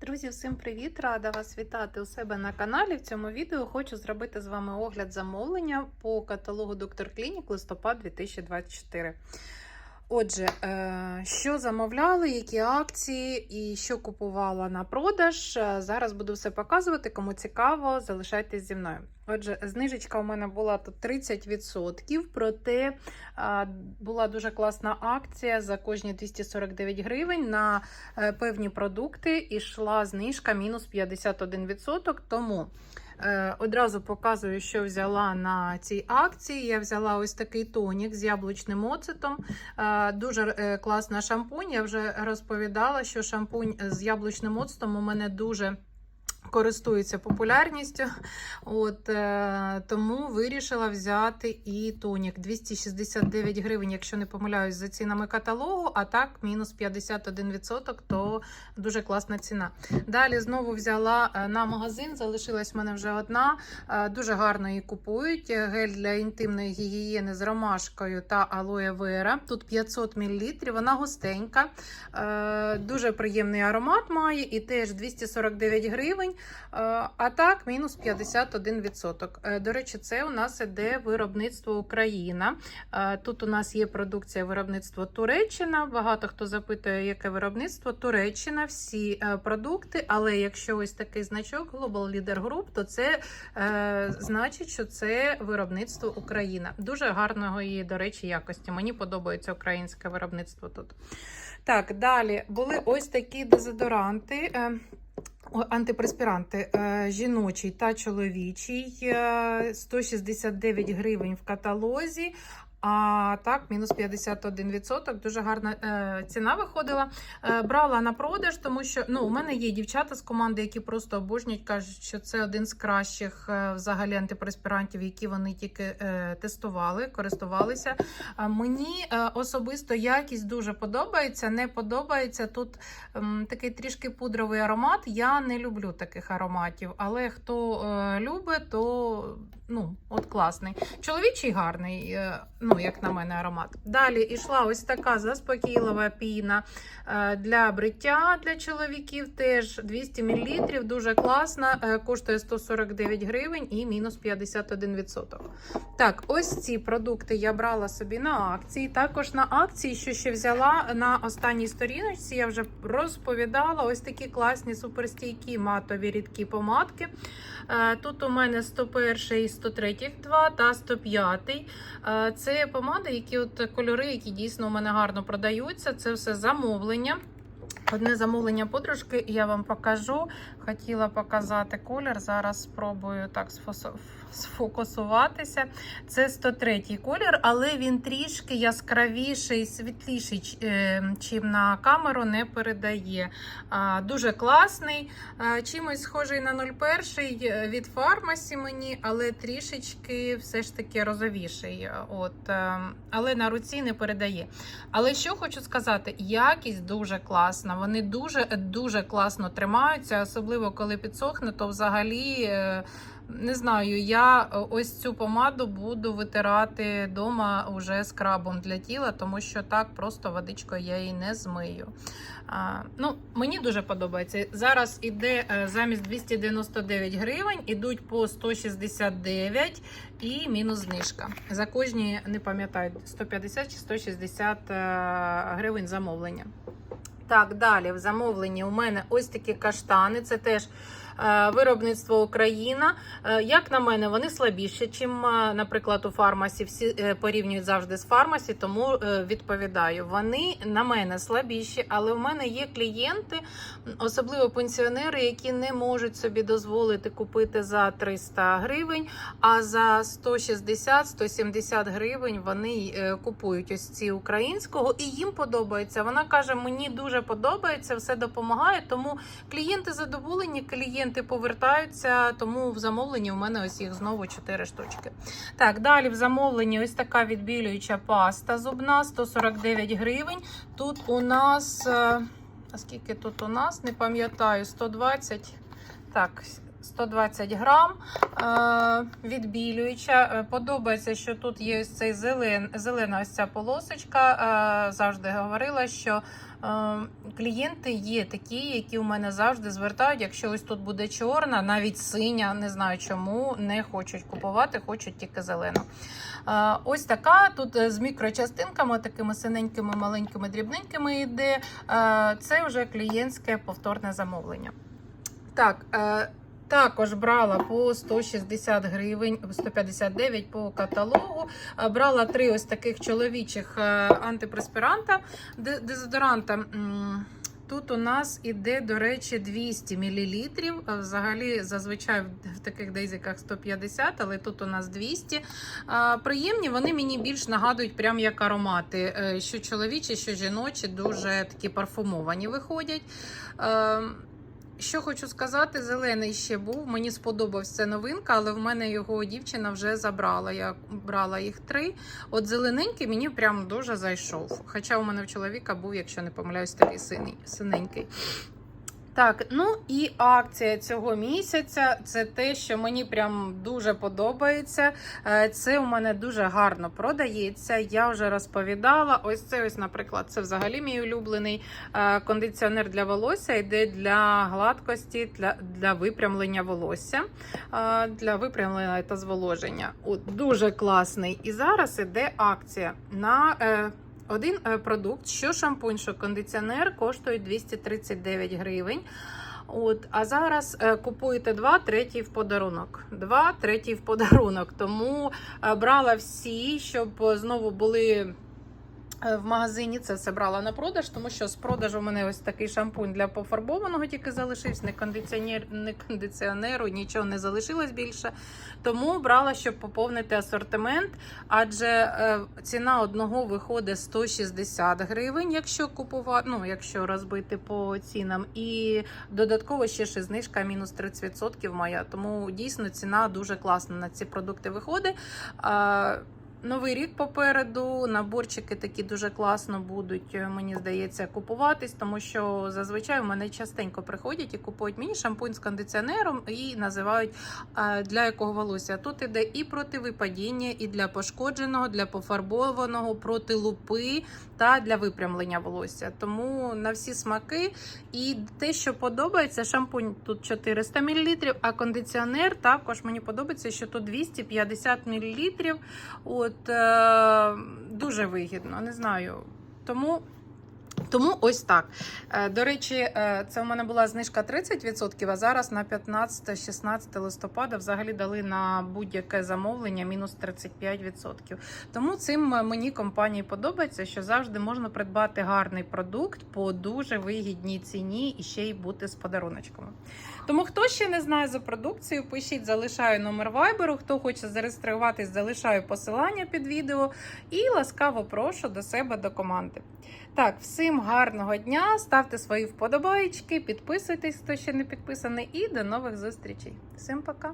Друзі, всім привіт! Рада вас вітати у себе на каналі. В цьому відео хочу зробити з вами огляд замовлення по каталогу Доктор Клінік листопад 2024. Отже, е, що замовляли, які акції і що купувала на продаж. Е, Зараз буду все показувати. Кому цікаво, залишайтесь зі мною. Отже, знижечка у мене була тут 30%, проте е, була дуже класна акція за кожні 249 гривень на певні продукти і йшла знижка мінус 51%. Тому одразу показую, що взяла на цій акції. Я взяла ось такий тонік з яблучним оцетом. Е, Дуже е, класна шампунь. Я вже розповідала, що шампунь з яблучним оцетом у мене дуже. Користується популярністю, от е, тому вирішила взяти і тонік 269 гривень, якщо не помиляюсь, за цінами каталогу, а так мінус 51%, то дуже класна ціна. Далі знову взяла е, на магазин, залишилась в мене вже одна. Е, дуже гарно її купують. Гель для інтимної гігієни з ромашкою та алоє вера. Тут 500 мл, вона густенька, е, дуже приємний аромат має і теж 249 гривень. Е, А так, мінус 51%. Е, До речі, це у нас іде виробництво Україна. Е, Тут у нас є продукція виробництва Туреччина. Багато хто запитує, яке виробництво Туреччина, всі продукти. Але якщо ось такий значок Global Leader Group, то це значить, що це виробництво Україна. Дуже гарного і, до речі, якості. Мені подобається українське виробництво тут. Так, далі були ось такі дезодоранти. Е, Антипреспіранти е, жіночий та чоловічий е, 169 гривень в каталозі. А так, мінус 51%. Дуже гарна е, ціна виходила. Е, брала на продаж, тому що ну, у мене є дівчата з команди, які просто обожнюють, кажуть, що це один з кращих е, взагалі антипреспірантів, які вони тільки е, тестували, користувалися. А мені е, особисто якість дуже подобається. Не подобається тут ем, такий трішки пудровий аромат. Я не люблю таких ароматів, але хто е, любить, то ну, от класний. Чоловічий гарний, е, ну, як на мене, аромат. Далі йшла ось така заспокійлива піна е, для бриття для чоловіків. Теж 200 мл, дуже класна, е, коштує 149 гривень і мінус 51%. Так, ось ці продукти я брала собі на акції. Також на акції, що ще взяла на останній сторіночці, я вже розповідала ось такі класні суперстійкі матові рідкі помадки. Тут у мене 101, 103 два та 105. Е, Це помади, які от кольори, які дійсно у мене гарно продаються. Це все замовлення. Одне замовлення подружки, я вам покажу. Хотіла показати колір. Зараз спробую так сфосо- сфокусуватися. Це 103 колір, але він трішки яскравіший, світліший, е, чим на камеру не передає. Дуже класний. Чимось схожий на 01 від фармасі мені, але трішечки все ж таки розовіший. От, е, але на руці не передає. Але що хочу сказати, якість дуже класна. Вони дуже дуже класно тримаються, особливо коли підсохне, то взагалі. Не знаю, я е, ось цю помаду буду витирати вдома уже скрабом для тіла, тому що так просто водичкою я її не змию. А, ну, мені дуже подобається. Зараз іде е, замість 299 гривень, ідуть по 169 і мінус знижка. За кожні, не пам'ятаю, 150 чи 160 е, гривень замовлення. Так, далі в замовленні у мене ось такі каштани. Це теж виробництво Україна. Е, Як на мене, вони слабіші, чим, е, наприклад, у фармасі. Всі е, порівнюють завжди з фармасі, тому е, відповідаю. Вони на мене слабіші, але в мене є клієнти, особливо пенсіонери, які не можуть собі дозволити купити за 300 гривень, а за 160-170 гривень вони е, купують ось ці українського, і їм подобається. Вона каже: мені дуже подобається, все допомагає. Тому клієнти задоволені, клієнти повертаються. Тому в замовленні у мене ось їх знову 4 штучки. Так, далі в замовленні ось така відбілююча паста зубна 149 гривень. Тут у нас. е, А скільки тут у нас? Не пам'ятаю, 120. Так, 120 грам. Е, відбілююча. Е, Подобається, що тут є ось цей зелен, зелена ось ця полосочка. Е, завжди говорила, що клієнти є такі, які у мене завжди звертають. Якщо ось тут буде чорна, навіть синя, не знаю чому, не хочуть купувати, хочуть тільки зелену. Ось така тут з мікрочастинками, такими синенькими, маленькими, дрібненькими йде. Це вже клієнтське повторне замовлення. Так, також брала по 160 гривень, 159 по каталогу. Брала три ось таких чоловічих е, антипреспіранта, дезодоранта. Тут у нас іде, до речі, 200 мл. Взагалі, зазвичай в- таких дейзиках 150, але тут у нас 200. Приємні, вони мені більш нагадують, прям як аромати. Е, Що чоловічі, що жіночі, дуже такі парфумовані виходять. Що хочу сказати, зелений ще був. Мені сподобався новинка, але в мене його дівчина вже забрала. Я брала їх три. От зелененький мені прям дуже зайшов. Хоча у мене в чоловіка був, якщо не помиляюсь, такий синенький. Так, ну і акція цього місяця це те, що мені прям дуже подобається. Е, Це у мене дуже гарно продається. Я вже розповідала. Ось це, ось, наприклад, це взагалі мій улюблений е, кондиціонер для волосся. Йде для гладкості, для, для випрямлення волосся, е, для випрямлення та зволоження. От, дуже класний. І зараз іде акція на. Один е, продукт, що шампунь, що кондиціонер, коштує 239 гривень. От, а зараз е, купуєте два, третій в подарунок. Два, третій в подарунок. Тому е, брала всі, щоб знову були. Е, В магазині це все брала на продаж, тому що з продажу у мене ось такий шампунь для пофарбованого тільки залишився, не кондиціонер, не кондиціонеру, нічого не залишилось більше. Тому брала, щоб поповнити асортимент, адже е, ціна одного виходить 160 гривень, якщо купувати, ну якщо розбити по цінам, і додатково ще і знижка мінус 30% моя. Тому дійсно ціна дуже класна на ці продукти виходить. Новий рік попереду, наборчики такі дуже класно будуть, е, мені здається, купуватись, тому що зазвичай у мене частенько приходять і купують мені шампунь з кондиціонером і називають е, для якого волосся. Тут іде і проти випадіння, і для пошкодженого, для пофарбованого, проти лупи та для випрямлення волосся. Тому на всі смаки. І те, що подобається, шампунь тут 400 мл, а кондиціонер також мені подобається, що тут 250 мл. От е, дуже вигідно, не знаю. Тому. Тому ось так. Е, До речі, е, це у мене була знижка 30%, а зараз на 15-16 листопада взагалі дали на будь-яке замовлення мінус 35%. Тому цим е, мені компанії подобається, що завжди можна придбати гарний продукт по дуже вигідній ціні і ще й бути з подаруночками. Тому хто ще не знає за продукцію, пишіть, залишаю номер вайберу. Хто хоче зареєструватись, залишаю посилання під відео і ласкаво прошу до себе до команди. Так, всім гарного дня, ставте свої вподобайки, підписуйтесь, хто ще не підписаний, і до нових зустрічей. Всім пока!